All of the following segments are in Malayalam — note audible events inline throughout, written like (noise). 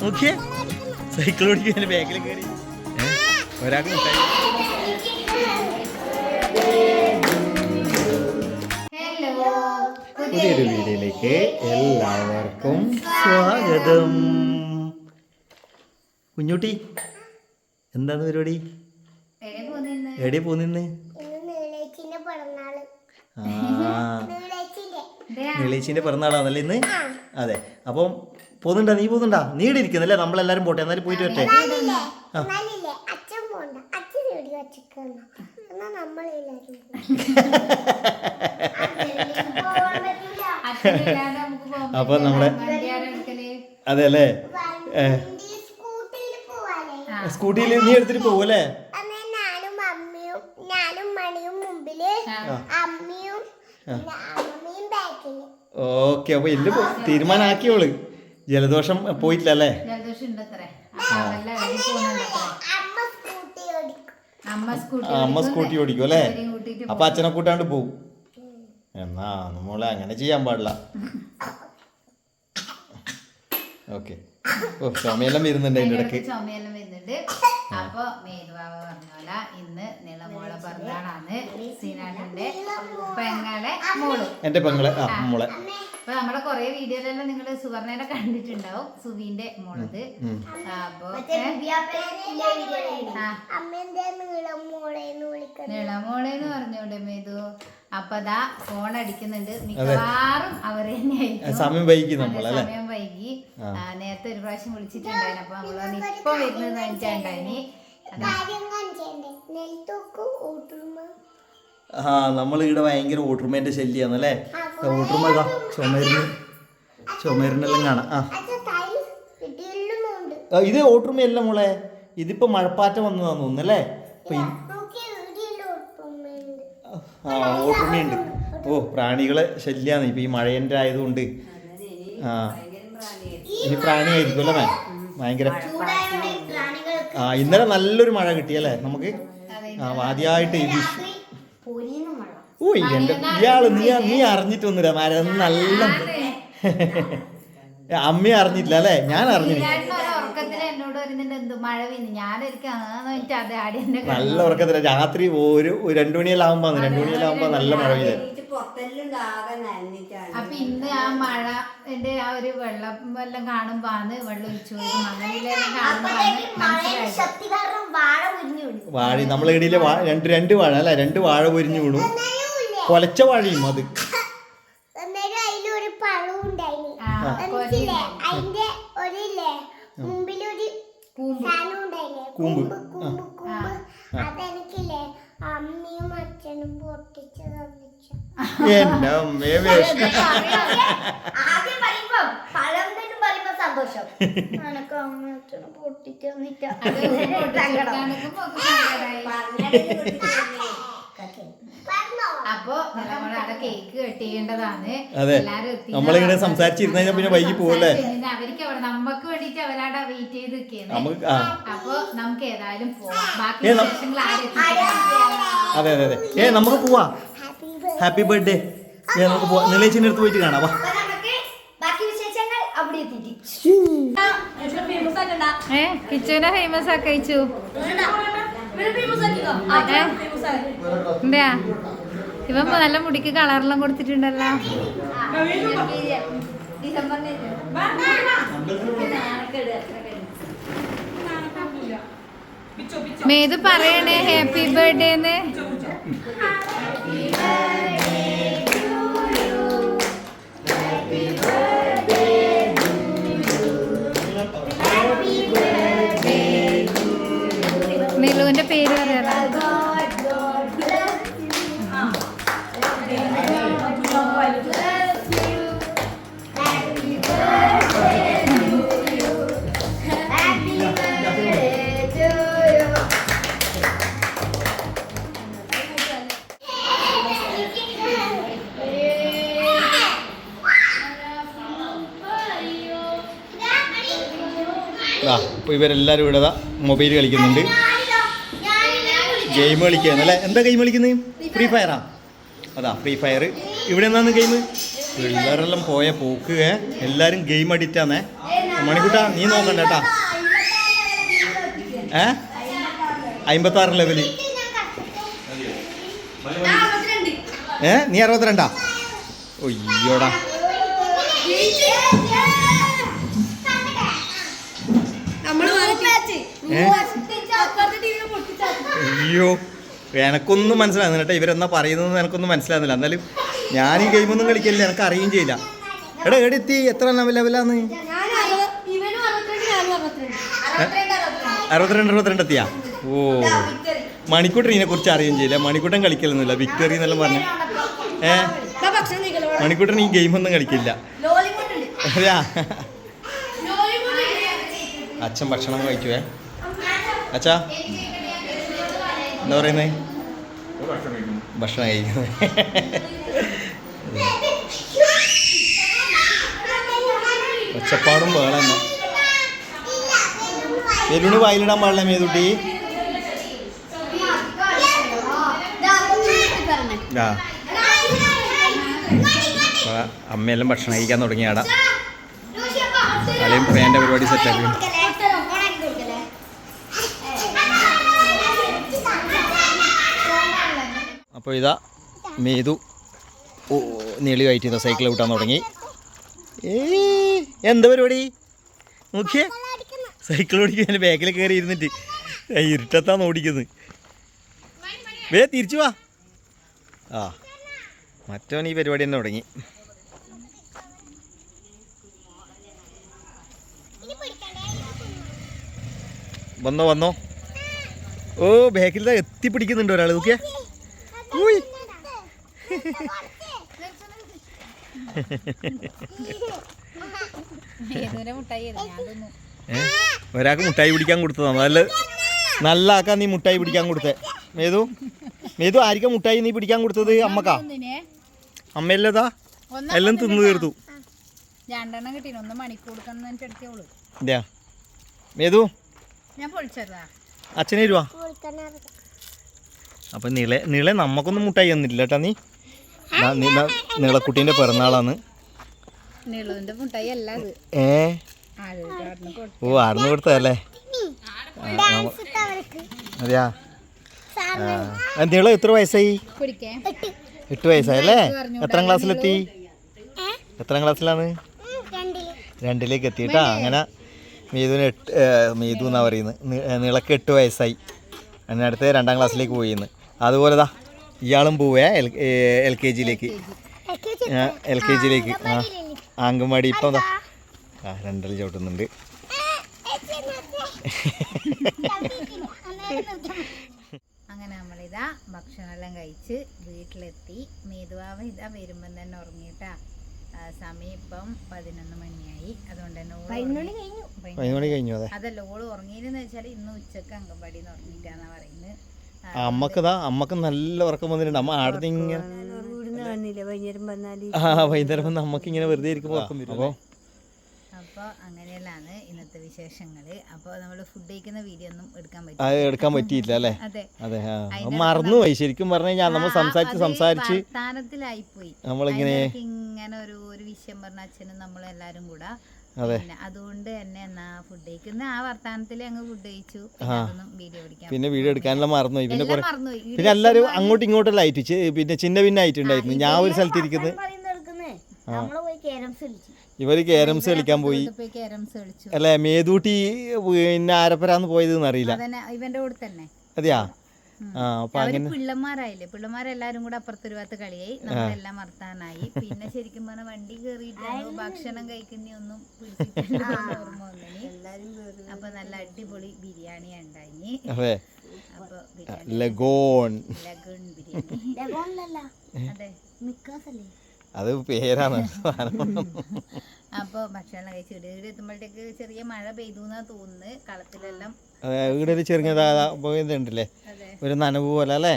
നോക്കിയേ. സൈക്കിൾ ഓടിക്കാൻ ബാക്കിൽ കയറി? ഒരാൾക്ക് മിഠായി പുതിയൊരു വീഡിയോയിലേക്ക് എല്ലാവർക്കും സ്വാഗതം. കുഞ്ഞുട്ടി എന്താണ് പരിപാടി? എവിടെ പോന്നിന്ന് എവിടെ പോന്നിന്ന് ഇന്ന് നീളേച്ചിന്റെ പിറന്നാൾ ആ നീളേച്ചിന്റെ. പിറന്നാളാണല്ലേ ഇന്ന്? അതെ. അപ്പം പോകുന്നുണ്ടാ? നീ പോകുന്നുണ്ടാ? നീ ഇവിടെ ഇരിക്കുന്നല്ലേ? നമ്മളെല്ലാരും പോട്ടെ. എന്നാലും പോയിട്ട് വരട്ടെ. അപ്പൊ നമ്മളെ നമ്മുടെ-? അതെ അല്ലേ? സ്കൂട്ടിയിൽ നീ എടുത്തിട്ട് പോവല്ലേ? അന്ന് ഞാനും മമ്മിയും ഞാനും മണിയും മുമ്പിൽ ആ. അമ്മയും പിന്നെ അമ്മയും ബാക്കിൽ ഓക്കെ അപ്പൊ എന്ത് പോ- തീരുമാനാക്കിയോൾ ജലദോഷം പോയിട്ടില്ല അല്ലേ? അമ്മ സ്കൂട്ടി ഓടിക്കും അമ്മ സ്കൂട്ടി അമ്മ സ്കൂട്ടി ഓടിക്കും അല്ലേ? അപ്പൊ അച്ഛനെ കൂട്ടാണ്ട് പോകും എന്നാ നമ്മളെ അങ്ങനെ ചെയ്യാൻ പാടില്ല. (laughs) ഓക്കെ. ഓ ചുമയെല്ലാം വരുന്നുണ്ട് അതിന്റെ ഇടയ്ക്ക്. ചുമയെല്ലാം വരുന്നുണ്ട്. അപ്പൊ മേതുവാവ പറഞ്ഞോല ഇന്ന് നിളമോളെ പിറന്നാളാണ് സീനാട്ടന്റെ പെങ്ങളെ മോൾ. എന്റെ പെങ്ങളെ ആ. മോളെ. അപ്പൊ നമ്മളെ കൊറേ വീഡിയോയിലെല്ലാം നിങ്ങൾ സുവർണേനെ കണ്ടിട്ടുണ്ടാവും സുവിന്റെ മോളത്. അപ്പൊ നിളമോളെ എന്ന് പറഞ്ഞോണ്ട് മേതു. അപ്പൊ അതാ ഫോൺ അടിക്കുന്നുണ്ട്. മിക്കവാറും അവർ തന്നെയായിരിക്കും സമയം വൈകി നമ്മൾ അല്ലേ? സമയം വൈകി. നേരത്തെ ഒരു പ്രാവശ്യം വിളിച്ചിട്ടുണ്ടായിരുന്നു. അപ്പൊ നമ്മൾ പറഞ്ഞു ഇപ്പൊ വരുന്നത് വെച്ചിട്ടുണ്ടായിനി ആ നമ്മൾ ഇവിടെ ഭയങ്കര ഓട്ടുറുമേന്റെ ശല്യാന്നല്ലേ? ഓട്ടർമ ഇതാ ചുമരിന്. ചുമരിനെല്ലാം കാണാം. ആ. ഇത് ഓട്ടർമയല്ല മോളെ? ഇതിപ്പോ മഴപ്പാറ്റം വന്നതാന്ന് തോന്നുന്നല്ലേ? ഈ- ആ ഓട്ടർമയുണ്ട് ഓ പ്രാണികളെ ശല്യാന്ന്. ഇപ്പൊ ഈ മഴയന്റെ ആയതുകൊണ്ട്. ആ. ഇനി പ്രാണിയായിരിക്കും അല്ലേ മേ? ഭയങ്കര ആ ഇന്നലെ നല്ലൊരു മഴ കിട്ടിയല്ലേ നമുക്ക്? ആ ആദ്യമായിട്ട് ഈ വിഷു എന്റെ ഇയാൾ നീ നീ അറിഞ്ഞിട്ടൊന്നുമില്ല മരം. നല്ല (laughs) അമ്മ അറിഞ്ഞിട്ടില്ല അല്ലേ? ഞാൻ അറിഞ്ഞില്ല നല്ല ഉറക്കത്തില്ല രാത്രി ഒരു രണ്ടു മണിയെല്ലാം ആകുമ്പോ രണ്ടു മണിയെല്ലാം ആകുമ്പോ നല്ല മഴ പെയ്ത അപ്പൊ ഇന്ന് ആ മഴ എന്റെ ആ ഒരു വെള്ളം എല്ലാം കാണുമ്പോ ആണ് വെള്ളം ഒഴിച്ചു വാഴ ഇടയിലെ രണ്ട് രണ്ട് വാഴ അല്ലെ? രണ്ട് വാഴ പൊരിഞ്ഞു വീണു. കൊലച്ച വാഴയും അത്. കൂമ്പ്. സാധനം കൂമ്പ്. കൂമ്പ് കൂമ്പ് കൂമ്പ്. അമ്മയും അച്ഛനും പൊട്ടിച്ച് തന്നിച്ചു. എന്റെ അമ്മയെ വേഷം സന്തോഷം. എനക്ക് അമ്മ അച്ഛനും പൊട്ടിച്ച് തന്നിട്ട അത്. നമ്മളിങ്ങനെ സംസാരിച്ചിരുന്ന കഴിഞ്ഞാൽ പിന്നെ വൈകി പോവല്ലേ? അവർക്ക് അവിടെ നമുക്ക് വേണ്ടിട്ട് അവരാടെ വെയിറ്റ് ചെയ്ത് നിൽക്കുന്നത് അപ്പൊ നമുക്ക് ഏതായാലും അതെ അതെ അതെ. ഏ നമുക്ക് പോവാ. ഹാപ്പി ഹാപ്പി ബർത്ത്ഡേ ഏ നമുക്ക് പോവാ. നിളേച്ചിന്റെ അടുത്ത് പോയിട്ട് കാണാം. വാ. ബാക്കി വിശേഷങ്ങൾ അവിടെ എത്തിയിട്ട്. ഏ കിച്ചുവിനെ ഫേമസ് ആക്കി അയച്ചു എന്താ ഇവൻ ഇപ്പൊ നല്ല മുടിക്ക് കളറെല്ലാം കൊടുത്തിട്ടുണ്ടല്ലോ. മേത് പറയണേ ഹാപ്പി ബർത്ത്ഡേന്ന് ഇവരെല്ലാവരും ഇവിടെ മൊബൈൽ കളിക്കുന്നുണ്ട്. ഗെയിം കളിക്കുകയാണ് അല്ലേ? എന്താ ഗെയിം കളിക്കുന്നത് ഫ്രീ ഫയറാ അതാ ഫ്രീ ഫയർ ഇവിടെ എന്താണ് ഗെയിം പിള്ളേരെല്ലാം പോയ പോക്ക് എല്ലാവരും ഗെയിം അഡിക്റ്റാന്നേ മണിക്കുട്ടാ നീ നോക്കണ്ട കേട്ടാ. ഏ? അമ്പത്താറ് ലെവൽ ഏ? നീ അറുപത്തിരണ്ടാ? ഒയ്യോടാ അയ്യോ എനക്കൊന്നും മനസ്സിലാകുന്നില്ല കേട്ടോ. ഇവരെന്നാ പറയുന്നത് എനക്കൊന്നും മനസ്സിലാകുന്നില്ല എന്നാലും ഞാൻ ഈ ഗെയിമൊന്നും കളിക്കില്ല എനിക്ക് അറിയുകയും ചെയ്യില്ല. എടാ എത്തി. എത്ര ലെവലാന്ന് അറുപത്തിരണ്ട് അറുപത്തിരണ്ട് എത്തിയാ? ഓ. മണിക്കൂട്ടറിനെ കുറിച്ച് അറിയുകയും ചെയ്യില്ല. മണിക്കൂട്ടൻ കളിക്കലൊന്നുമില്ല. വിക്ടറി എന്നെല്ലാം പറഞ്ഞു. ഏ? മണിക്കൂട്ടൻ ഈ ഗെയിമൊന്നും കളിക്കില്ല. അതെയാ? അച്ഛൻ ഭക്ഷണം കഴിക്കുവേ? അച്ഛാ. എന്താ പറയുന്നേ? ഭക്ഷണം കഴിക്കുന്നത് ഒച്ചപ്പാടും വേണം എരുണ് വായിലിടാൻ പാടില്ല മേതുട്ടി. ആ. അമ്മയെല്ലാം ഭക്ഷണം കഴിക്കാൻ തുടങ്ങിയാടാ. അളിയും പ്രേന്റെ പരിപാടി സെറ്റാക്കി അപ്പോൾ ഇതാ മേതു നീളി കയറ്റി ഇതാ സൈക്കിൾ വിട്ടാൻ തുടങ്ങി. ഏ എന്താ പരിപാടി? നോക്കിയേ. സൈക്കിൾ ഓടിക്കാൻ ബാക്കിൽ കയറി ഇരുന്നിട്ട്. ഇരുട്ടത്താണ് ഓടിക്കുന്നത്. വേ തിരിച്ചു വാ. ആ മറ്റവൻ ഈ പരിപാടി തന്നെ തുടങ്ങി. വന്നോ വന്നോ. ഓ ബാക്കിൽ എത്തിപ്പിടിക്കുന്നുണ്ട് ഒരാൾ നോക്കിയാ ഉയ്. ഏതുവരെ മുട്ടായി ആയിരുന്നു ഞാൻ തിന്നു ഏ? (laughs) ഒരാൾക്ക് മുട്ടായി പിടിക്കാൻ കൊടുത്തതാ. നല്ല നല്ല ആക്കാ നീ മുട്ടായി പിടിക്കാൻ കൊടുത്തേ. മേതു? മേതു ആരിക്കും മുട്ടായി നീ പിടിക്കാൻ കൊടുത്തത്? അമ്മക്കാ? അമ്മയല്ലതാ? എല്ലാം തിന്നു തീർത്തു. രണ്ടെണ്ണം കിട്ടീന് ഒന്ന് മണിക്കൂർ കൊടുക്കണം മേതു? ഞാൻ പൊളിച്ചതാ അച്ഛനെ വരുവാ അപ്പൊ നിളെ നിളെ നമുക്കൊന്നും മുട്ടായി തന്നില്ല കേട്ടാ ന- നിളക്കുട്ടീന്റെ പിറന്നാളാണ്. ഏ? ഓ ആർന്ന് കൊടുത്തതല്ലേ? അതെയാ? നിള എത്ര വയസ്സായി? എട്ട് വയസ്സായല്ലേ? എത്രാം ക്ലാസ്സിലെത്തി? എത്രാം ക്ലാസ്സിലാണ്? രണ്ടിലേക്ക് എത്തിയിട്ടാ? അങ്ങനെ മീതുവിന് എട്ട് മീതു എന്നാ പറയുന്നത്. നിളക്ക് എട്ട് വയസ്സായി. അതിനടുത്ത് അടുത്ത് രണ്ടാം ക്ലാസ്സിലേക്ക് പോയിന്ന്. അതുപോലെ ദാ ഇയാളും പോവേ എൽ കെ ജിയിലേക്ക് എൽ കെ ജിയിലേക്ക് ആ അങ്കൻവാടി ഇപ്പം എന്താ? ആ രണ്ടര ചവിട്ടുന്നുണ്ട്. (laughs) അങ്ങനെ നമ്മളിതാ ഭക്ഷണമെല്ലാം കഴിച്ച് വീട്ടിലെത്തി. മേധുവാവ് ഇതാ വരുമ്പം തന്നെ ഉറങ്ങിയിട്ടാ. സമയം ഇപ്പം പതിനൊന്ന് മണിയായി. അതുകൊണ്ട് തന്നെ അതല്ല ഓൾ ഉറങ്ങിയെന്ന് വെച്ചാൽ ഇന്ന് ഉച്ചയ്ക്ക് അംഗൻവാടിയിൽ നിന്ന് ഉറങ്ങിയിട്ടാന്നാ പറയുന്നത്. അമ്മയ്ക്ക് ദാ അമ്മയ്ക്ക് നല്ല ഉറക്കം വന്നിട്ടുണ്ട്. അമ്മ ആടുന്ന് ഇങ്ങനെ ആ വൈകുന്നേരം വന്ന് അമ്മയ്ക്ക് ഇങ്ങനെ വെറുതെ ഇരിക്കുമ്പോൾ ഉറക്കം വരും അപ്പോൾ അപ്പോൾ അങ്ങനെയല്ലാണ് ഇന്നത്തെ വിശേഷങ്ങൾ അപ്പോൾ നമ്മൾ ഫുഡ് കഴിക്കുന്ന വീഡിയോ ഒന്നും എടുക്കാൻ പറ്റില്ല പറ്റും എടുക്കാൻ പറ്റിയില്ല അല്ലേ? അതെ. അതെ ആ. അത് മറന്നുപോയി ശരിക്കും പറഞ്ഞു കഴിഞ്ഞാൽ നമ്മൾ സംസാരിച്ച് സംസാരിച്ച് വർത്താനത്തിലായിപ്പോയി. നമ്മളിങ്ങനെ ഇങ്ങനെ ഒരു ഒരു വിഷയം പറഞ്ഞ അച്ഛനും നമ്മളെല്ലാരും കൂടെ അതുകൊണ്ട് തന്നെ എന്നാ ഫുഡ് കഴിക്കുന്ന ആ വർത്താനത്തിൽ അങ്ങ് ഫുഡ് കഴിച്ചു. പിന്നെ വീഡിയോ എടുക്കാനുള്ള പിന്നെ വീഡിയോ എടുക്കാനെല്ലാം മറന്നുപോയി പിന്നെ പിന്നെ എല്ലാവരും അങ്ങോട്ടും ഇങ്ങോട്ടും ആയിട്ട് പിന്നെ ചിന്ന ഭിന്ന ആയിട്ടുണ്ടായിരുന്നു ഞാൻ ഒരു സ്ഥലത്ത് ഇരിക്കുന്നത് ഇവർ കേരംസ് കളിക്കാൻ പോയി. അല്ലെ മേതൂട്ടി പിന്നെ ആരപ്പരാന്ന് പോയത് അറിയില്ല. ഇവന്റെ കൂടെ തന്നെ. അതെയാ? അപ്പൊ അവർ അങ്ങനെ പിള്ളമാരായില്ലേ? പിള്ളമാരെല്ലാരും കൂടെ അപ്പുറത്തൊരു ഭാഗത്ത് കളിയായി. നമ്മളെല്ലാം വർത്താനായി പിന്നെ ശരിക്കും പറഞ്ഞ വണ്ടി കയറിയിട്ടാണ് ഭക്ഷണം കഴിക്കുന്ന ഒന്നും പിടിച്ചിട്ടില്ല ഓർമ്മ വന്നിനി. അപ്പൊ നല്ല അടിപൊളി ബിരിയാണി ഉണ്ടായി അതെ. അപ്പൊ ബിരിയാണി ലഗോൺ. ലഗൺ ബിരിയാണി. അതെ. മിക്കാസല്ലേ? അത് പേരാണ്. അപ്പൊ ഭക്ഷണം കഴിച്ച് വീട് എത്തുമ്പോഴത്തേക്ക് ചെറിയ മഴ പെയ്തു എന്നാ തോന്നുന്നത് കളത്തിലെല്ലാം അതെ ഒരു ചെറുങ്ങതാ പോയതുണ്ടല്ലേ അതെ. ഒരു നനവ് പോലെ അല്ലേ?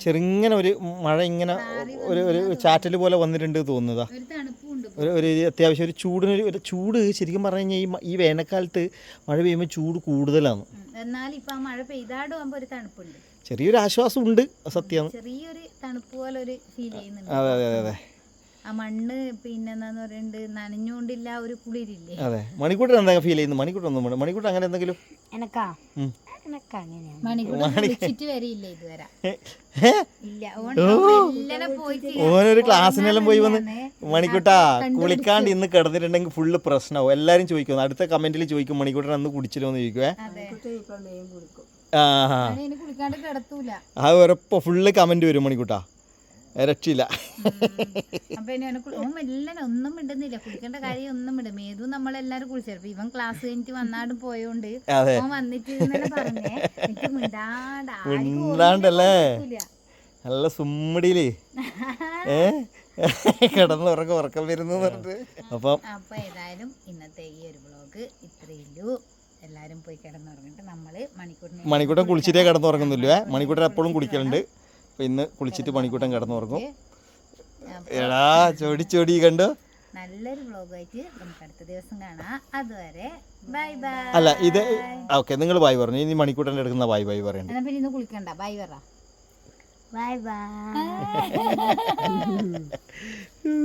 ചെറുങ്ങനെ ഒരു മഴ ഇങ്ങനെ ഒരു ഒരു ചാറ്റൽ പോലെ വന്നിട്ടുണ്ട് തോന്നുന്നതാ ഒരു ഒരു അത്യാവശ്യം ഒരു ചൂടിനൊരു ഒരു ചൂട് ശരിക്കും പറഞ്ഞു കഴിഞ്ഞാൽ ഈ ഈ വേനൽക്കാലത്ത് മഴ പെയ്യുമ്പോൾ ചൂട് കൂടുതലാണ്. എന്നാൽ ഇപ്പൊ ആ മഴ ഒരു തണുപ്പുണ്ട്. ചെറിയൊരു ആശ്വാസം ഉണ്ട് സത്യമാണ് ചെറിയൊരു തണുപ്പ് പോലെ ഒരു ഫീൽ ചെയ്യുന്നുണ്ട്. അതെ അതെ അതെ. ആ മണ്ണ് പിന്നെ എന്താന്ന് പറയുന്നത് നനഞ്ഞുകൊണ്ടില്ല ആ ഒരു കുളിരില്ലേ? അതെ. മണിക്കൂട്ടൻ എന്താ ഫീൽ ചെയ്യുന്നത്? മണിക്കൂട്ടൻ ഒന്നും മണിക്കൂട്ടൻ അങ്ങനെ എന്തെങ്കിലും? എനക്കാ? ഉം. എനക്ക് അങ്ങനെയാണ് മണിക്കൂർ കുളിച്ചിട്ട് വരെയില്ല ഇതുവരെ? ഇല്ല. ഓൻ മെല്ലനെ പോയിട്ട് ഓനൊരു ക്ലാസ്സിനെല്ലാം പോയി വന്ന് മണിക്കൂട്ടാ കുളിക്കാണ്ട് ഇന്ന് കിടന്നിട്ടുണ്ടെങ്കിൽ ഫുള്ള് പ്രശ്നമാവും എല്ലാരും ചോദിക്കും. അടുത്ത കമന്റിൽ ചോദിക്കും മണിക്കൂട്ടൻ അന്ന് കുടിച്ചില്ലോ? എന്ന് ചോദിക്കുവേ ആ ആ. അവനെ ഇനി കുളിക്കാണ്ട് കിടത്തൂല. ആ ഉറപ്പ് ഫുള്ള് കമന്റ് വരും മണിക്കൂട്ടാ. രക്ഷയില്ല അപ്പൊ കുളി- ഒന്നും കുടിക്കേണ്ട കാര്യം ഒന്നും നമ്മളെല്ലാരും ഇവൻ ക്ലാസ് കഴിഞ്ഞിട്ട് വന്നാടും പോയോണ്ട് വന്നിട്ട് മിണ്ടാണ്ടല്ലേ? നല്ല സുമ്മടിയിലേ. (laughs) ഏ? കിടന്ന് ഉറക്കം ഉറക്കം വരുന്നു പറഞ്ഞിട്ട്. അപ്പം അപ്പൊ ഏതായാലും ഇന്നത്തെ ഈ ഒരു ബ്ലോഗ് ഇത്രയുള്ളൂ. എല്ലാരും പോയി കിടന്നുറങ്ങിട്ട്. നമ്മൾ മണിക്കൂട്ടം മണിക്കൂട്ടൻ കുളിച്ചിട്ടേ കിടന്നുറങ്ങുന്നില്ല മണിക്കൂട്ടൻ എപ്പോഴും കുളിക്കലുണ്ട്. അപ്പൊ ഇന്ന് കുളിച്ചിട്ട് കിടന്നു കിടന്നുറങ്ങും. എടാ ചൊടി ചൊടി കണ്ട്. നല്ലൊരു വ്ളോഗായിട്ട് നമുക്ക് അടുത്ത ദിവസം കാണാം. അതുവരെ ബൈ ബൈ. അല്ല ഇത് ഓക്കെ നിങ്ങൾ ബൈ പറഞ്ഞു. ഇനി മണിക്കൂട്ടന്റെ എടുക്കുന്ന ബൈ ബൈ പറയണ്ട. എന്നാ പിന്നെ ഇന്ന് കുളിക്കണ്ട. ബൈ പറ. ബൈ. ബൈ. (laughs)